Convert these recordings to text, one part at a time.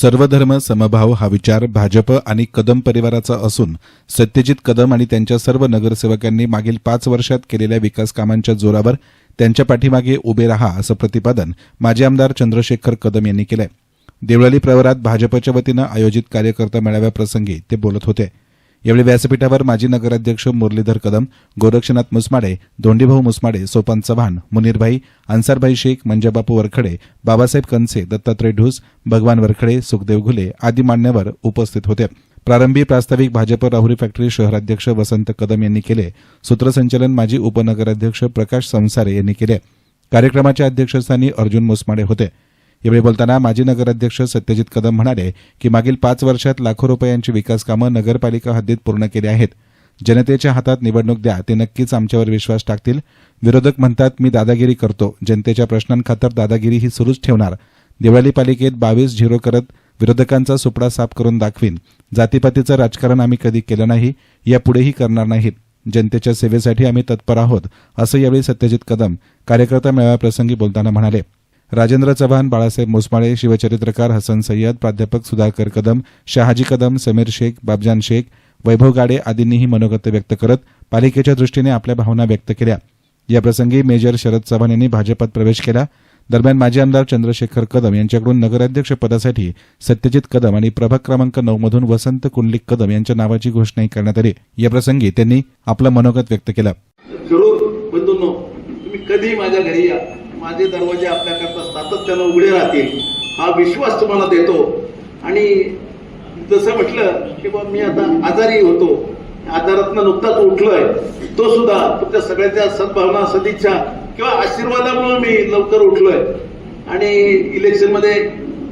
सर्वधर्म समभाव हा विचार भाजप आणि कदम परिवाराचा असून सत्यजित कदम आणि त्यांच्या सर्व नगरसेवकांनी मागील पाच वर्षात केलेल्या विकास कामांच्या जोरावर त्यांच्या पाठीमागे उभे रहा असं प्रतिपादन माजी आमदार चंद्रशेखर कदम यांनी केलंय. देवळाली प्रवरात भाजपच्या वतीनं आयोजित कार्यकर्ता मेळाव्याप्रसंगी ते बोलत होते. यावेळी व्यासपीठावर माजी नगराध्यक्ष मुरलीधर कदम गोरक्षनाथ मुसमाडे धोंडीभाऊ मुसमाडे सोपान चव्हाण मुनीरभाई अन्सारभाई शेख मंजाबापू वरखडे बाबासाहेब कनसे दत्तात्रय ढूस भगवान वरखडे सुखदेव घुले आदी मान्यवर उपस्थित होते. प्रारंभी प्रास्ताविक भाजप राहुरी फॅक्टरी शहराध्यक्ष वसंत कदम यांनी केले. सूत्रसंचलन माजी उपनगराध्यक्ष प्रकाश संसारे यांनी केले. कार्यक्रमाच्या अध्यक्षस्थानी अर्जुन मुसमाडे होते. यावेळी बोलताना माजी नगराध्यक्ष सत्यजित कदम म्हणाले की मागील पाच वर्षात लाखो रुपयांची विकास कामं नगरपालिका हद्दीत पूर्ण केली आहेत. जनतेच्या हातात निवडणूक द्या ते नक्कीच आमच्यावर विश्वास टाकतील. विरोधक म्हणतात मी दादागिरी करतो. जनतेच्या प्रश्नांखातर दादागिरी ही सुरूच ठेवणार. दिवाळी पालिकेत बावीस झिरो करत विरोधकांचा सुपडा साफ करून दाखवीन. जातीपातीचं राजकारण आम्ही कधी केलं नाही यापुढेही करणार नाहीत. जनतेच्या सेवेसाठी आम्ही तत्पर आहोत असं यावेळी सत्यजित कदम कार्यकर्ता मेळाव्याप्रसंगी बोलताना म्हणाले. राजेंद्र चव्हाण बाळासाहेब मोसमाळे शिवचरित्रकार हसन सय्यद प्राध्यापक सुधाकर कदम शहाजी कदम समीर शेख बाबजान शेख वैभव गाडे आदींनीही मनोगत व्यक्त करत पालिकेच्या दृष्टीने आपल्या भावना व्यक्त केल्या. याप्रसंगी मेजर शरद चव्हाण यांनी भाजपात प्रवेश केला. दरम्यान माजी आमदार चंद्रशेखर कदम यांच्याकडून नगराध्यक्ष पदासाठी सत्यजित कदम आणि प्रभाग क्रमांक नऊ मधून वसंत कुंडलिक कदम यांच्या नावाची घोषणाही करण्यात आली. याप्रसंगी त्यांनी आपलं मनोगत व्यक्त केलं. माझे दरवाजे आपल्याकरता सातत्यानं उघडे राहतील हा विश्वास तुम्हाला देतो. आणि जसं म्हटलं की बा मी आता आजारी होतो. आजारातनं नुकताच उठलोय. तो सुद्धा तुमच्या सगळ्याच्या सद्भावना सदिच्छा किंवा आशीर्वादामुळे मी लवकर उठलोय. आणि इलेक्शनमध्ये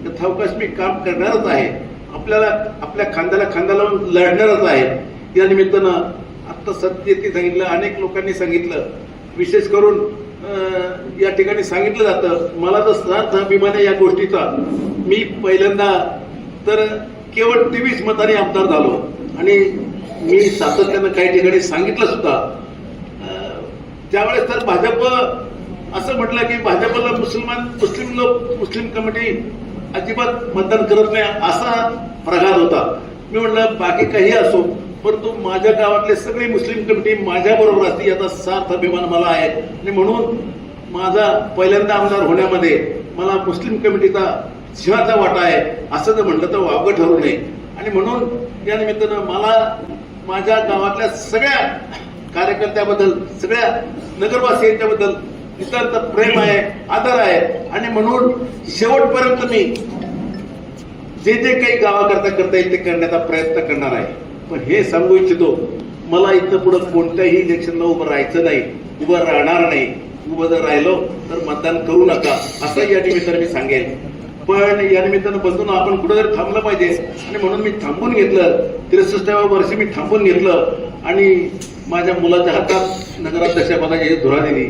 यथावकाश मी काम करणारच आहे. आपल्याला आपल्या खांद्याला खांद्याला लढणारच आहे. या निमित्तानं आत्ता सत्य सांगितलं अनेक लोकांनी सांगितलं. विशेष करून या ठिकाणी सांगितलं जातं. मला तर सार्थ अभिमान आहे या गोष्टीचा. मी पहिल्यांदा तर केवळ तेवीस मताने आमदार झालो. आणि मी सातत्यानं काही ठिकाणी सांगितलं सुद्धा. त्यावेळेस तर भाजप असं म्हटलं की भाजपला मुसलमान मुस्लिम लोक मुस्लिम कमिटी अजिबात मतदान करत नाही असा प्रघात होता. मी म्हटलं बाकी काही असो. परंतु माझ्या गावातले सगळी मुस्लिम कमिटी माझ्या बरोबर असते याचा सार्थ अभिमान मला आहे. आणि म्हणून माझा पहिल्यांदा आमदार होण्यामध्ये मला मुस्लिम कमिटीचा सिंहाचा वाटा आहे असं जर म्हटलं तर वावगं ठरू नये. आणि म्हणून या निमित्तानं मला माझ्या गावातल्या सगळ्या कार्यकर्त्याबद्दल सगळ्या नगरवासियांच्याबद्दल नितांत प्रेम आहे आदर आहे. आणि म्हणून शेवटपर्यंत मी जे जे काही गावाकरता करता येईल ते करण्याचा प्रयत्न करणार आहे. हे सांगू इच्छितो मला इथं पुढं कोणत्याही इलेक्शनला उभं राहायचं नाही उभं राहणार नाही उभं जर राहिलो तर मतदान करू नका असं या निमित्तानं मी सांगेन. पण या निमित्तानं बसून आपण कुठेतरी थांबलं पाहिजे. आणि म्हणून मी थांबून घेतलं त्रेसष्टाव्या वर्षी मी थांबून घेतलं. आणि माझ्या मुलाच्या हातात नगराध्यक्षपदाची धुरा दिली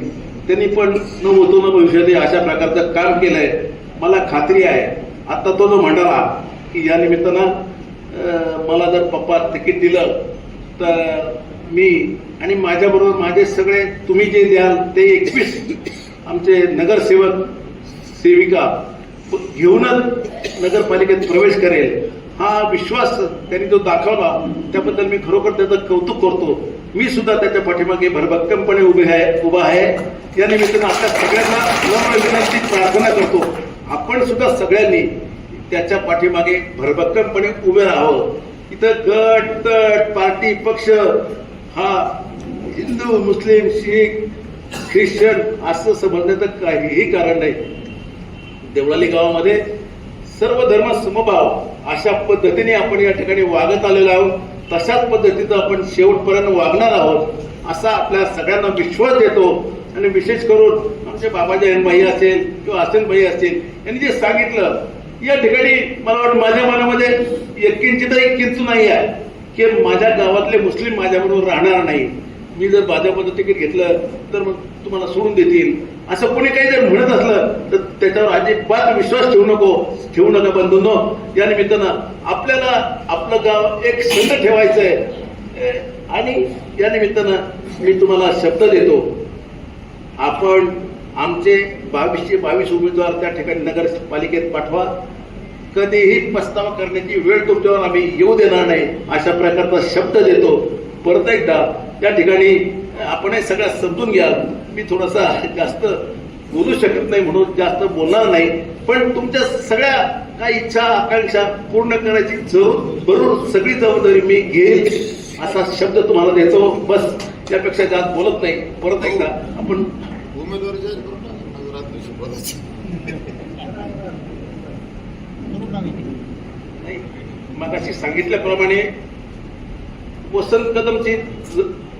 त्यांनी पण न होतो न भविष्यात अशा प्रकारचं काम केलंय. मला खात्री आहे आता तो जो म्हणाला की या निमित्तानं मला जर पप्पा तिकीट दिलं तर मी आणि माझ्याबरोबर माझे सगळे तुम्ही जे द्याल ते एकवीस आमचे नगरसेवक सेविका घेऊनच नगरपालिकेत प्रवेश करेल. हा विश्वास त्यांनी जो दाखवला त्याबद्दल मी खरोखर त्याचं कौतुक करतो. मी सुद्धा त्याच्या पाठीमागे भरभक्कमपणे उभे आहे उभा आहे. या निमित्तानं आता सगळ्यांना विनंती प्रार्थना करतो. आपण सुद्धा सगळ्यांनी त्याच्या पाठीमागे भरभक्कमपणे उभे राहावं. इथं गट तट पार्टी पक्ष हा हिंदू मुस्लिम शीख ख्रिश्चन असं समजण्याचं काहीही कारण नाही. देवळाली गावामध्ये सर्व धर्म समभाव अशा पद्धतीने आपण या ठिकाणी वागत आलेलो आहोत. तशाच पद्धतीचं आपण शेवटपर्यंत वागणार आहोत असा आपल्या सगळ्यांना विश्वास देतो आणि विशेष करून आमचे बाबाजी भाई असेल किंवा हसन भाई असतील यांनी जे सांगितलं या ठिकाणी मला वाटतं माझ्या मनामध्ये एक किंचितही किंचू नाही आहे. की माझ्या गावातले मुस्लिम माझ्याबरोबर राहणार नाही. मी जर भाजपचं तिकीट घेतलं तर मग तुम्हाला सोडून देतील. असं कोणी काही जर म्हणत असलं तर त्याच्यावर अजिबात विश्वास ठेवू नको. ठेवू नका बंधूंनो. या निमित्तानं आपल्याला आपलं गाव एक संघ ठेवायचं आहे आणि या निमित्तानं मी तुम्हाला शब्द देतो. आपण आमचे बावीसशे बावीस उमेदवार त्या ठिकाणी नगरपालिकेत पाठवा. कधीही पस्तावा करण्याची वेळ तुमच्यावर आम्ही येऊ देणार नाही अशा प्रकारचा शब्द देतो. परत एकदा त्या ठिकाणी आपण हे सगळं समजून घ्या. मी थोडासा जास्त बोलू शकत नाही म्हणून जास्त बोलणार नाही पण तुमच्या सगळ्या काही इच्छा आकांक्षा पूर्ण करायची जरूर सगळी जबाबदारी मी घेईल असा शब्द तुम्हाला देतो. बस त्यापेक्षा जास्त बोलत नाही. परत एकदा आपण उमेदवारी जाहीर करून टाका नगराध्यक्ष पदाची नाही मगाशी सांगितल्याप्रमाणे वसंत कदमची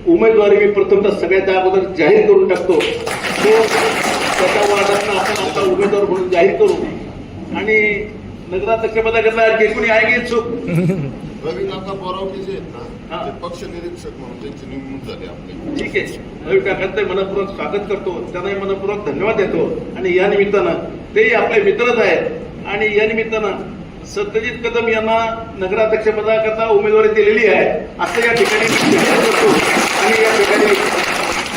उमेदवारी मी प्रथमतः सगळ्यात अगोदर जाहीर करून टाकतो. तो त्याच्या वार्डातनं आपण आता उमेदवार म्हणून जाहीर करू. आणि नगराध्यक्ष पदाकरता आणखी कोणी आहे की इच्छुक? रवी काका बोरावके जे आहेत. ना? ते पक्ष निरीक्षक म्हणून त्यांची नेमणूक झाली आपली. ठीक आहे. रवी काकांचं मनपूर्वक स्वागत करतो. त्यांनाही मनपूर्वक धन्यवाद देतो. आणि या निमित्तानं तेही आपले मित्रच आहेत. आणि या निमित्तानं सत्यजित कदम यांना नगराध्यक्ष पदाकरता उमेदवारी दिलेली आहे. असं या ठिकाणी करतो. आणि या ठिकाणी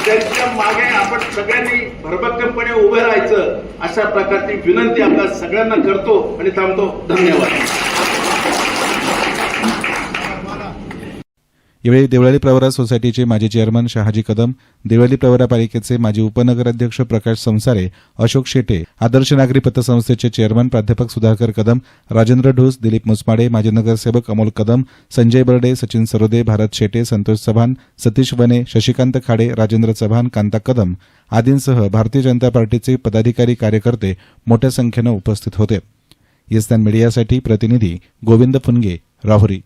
त्यांच्या मागे आपण सगळ्यांनी भरभक्कमपणे उभे राहायचं अशा प्रकारची विनंती आपल्या सगळ्यांना करतो आणि थांबतो. धन्यवाद. यावेळी देवळाली प्रवरा सोसायटीचे माजी चेअरमन शहाजी कदम देवळाली प्रवरा पालिकेचे माजी उपनगराध्यक्ष प्रकाश संसारे अशोक शेटे आदर्श नागरी पतसंस्थेचे चेअरमन प्राध्यापक सुधाकर कदम राजेंद्र ढोस दिलीप मुसमाडे माजी नगरसेवक अमोल कदम संजय बर्डे सचिन सरोदे भारत शेटे संतोष चव्हाण सतीश वने शशिकांत खाडे राजेंद्र चव्हाण कांता कदम आदींसह भारतीय जनता पार्टीचे पदाधिकारी कार्यकर्ते मोठ्या संख्येनं उपस्थित होते. येस्तान मीडियासाठी प्रतिनिधी गोविंद फुनगे राहुरी.